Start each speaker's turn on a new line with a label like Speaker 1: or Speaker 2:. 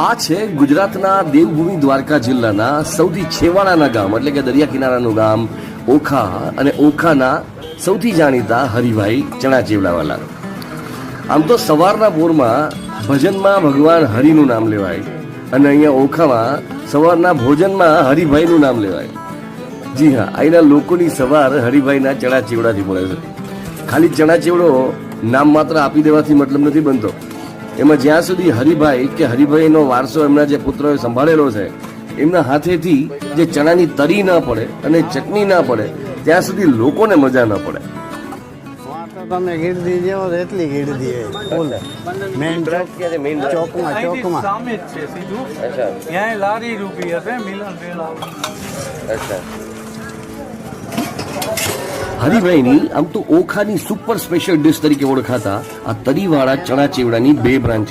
Speaker 1: આ છે ગુજરાતના દેવભૂમિ દ્વારકા જિલ્લાના સૌથી છેવાડાના ગામ, એટલે કે દરિયા કિનારાનું ગામ, ઓખા અને ઓખાના સૌથી જાણીતા હરિભાઈ ચણા ચેવડાવાલા આમ તો સવારના પોરમાં ભજનમાં ભગવાન હરિનું નામ લેવાય અને અહીંયા ઓખામાં સવારના ભોજનમાં હરિભાઈનું નામ લેવાય. જી હા, અહીંના લોકોની સવાર હરિભાઈના ચણા ચેવડાથી મળે છે. ખાલી ચણા ચેવડો નામ માત્ર આપી દેવાથી મતલબ નથી બનતો. એમાં જ્યાં સુધી હરિભાઈ કે હરિભાઈનો વારસો એમના જે પુત્રોએ સંભાળેલો છે એમના હાથેથી જે ચણાની તરી ના પડે અને ચટણી ના પડે ત્યાં સુધી લોકોને મજા ન પડે.
Speaker 2: તમે ગીરદી જેવો એટલી ગીરદી મેઇન ચોકમાં ચોકમાં.
Speaker 3: સામે જ છે સીધું. ત્યાં લારી રૂપી હશે મિલન રેલ
Speaker 1: હરિભાઈની આમ તો ઓખાની સુપર સ્પેશિયલ ડિશ તરીકે ઓળખાતા આ તરીવાળા ચણા ચેવડાની બે બ્રાન્ચ